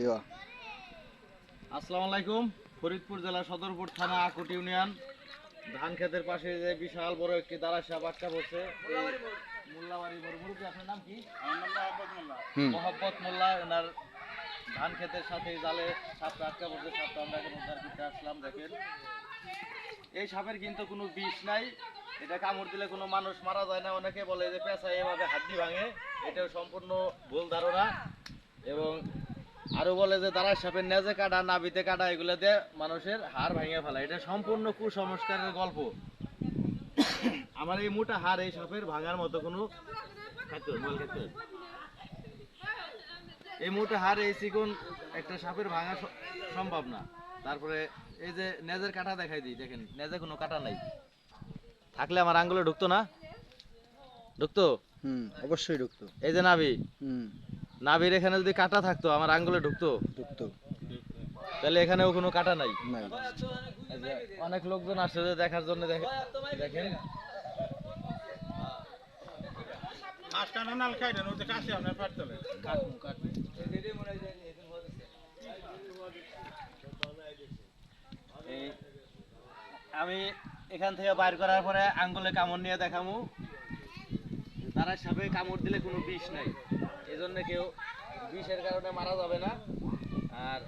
দেওয়া আসসালামু আলাইকুম ফরিদপুর জেলা সদরপুর থানা আকুট ইউনিয়ন। ধান ক্ষেতের পাশে যে বিশাল বড় একটি মোল্লাবাড়ি বড় আপনার নাম কি? হুম। মোহাম্মদ মোল্লা এনার ধান ক্ষেতের সাথে জালে সাপটা আটকা পড়ছে সাপটা আমরা এখন উদ্ধার করতে আসলাম দেখেন। এই সাপের কিন্তু কোনো বিষ নাই এটা কামড় দিলে কোনো মানুষ মারা যায় না অনেকে বলে যে পেঁচা এভাবে হাড্ডি ভাঙে এটাও সম্পূর্ণ ভুল ধারণা। এবং আরও বলে যে তারা সাপের নেজে কাটা নাবিতে কাটা এগুলো দিয়ে মানুষের হাড় ভেঙে ফেলা। এটা সম্পূর্ণ কুসংস্কারের গল্প। আমার এই মোটা হাড় এই সাপের ভাঙার মতো কোনো এই মোটা হাড় এই চিকন একটা সাপের ভাঙা সম্ভব না। তারপরে এই যে নেজের কাটা দেখাই দিই দেখেন নেজে কোনো কাটা নাই। থাকলে আমার আঙ্গুলে ঢুকতো না? ঢুকতো? হুম অবশ্যই ঢুকতো। এই যে নাবি হুম। নাভির এখানে যদি কাটা থাকতো আমার আঙ্গুলে ঢুকতো। ঢুকতো। তাহলে এখানেও কোনো কাটা নাই। অনেক লোকজন আসছে যে দেখার জন্য দেখে- দেখেন। আমি এখান থেকে বাইর করার পরে আঙ্গুলে কামড় নিয়ে দেখামু। তারা সাপে কামড় দিলে কোনো বিষ নাই। এই জন্য কেউ বিষের কারণে মারা যাবে না। আর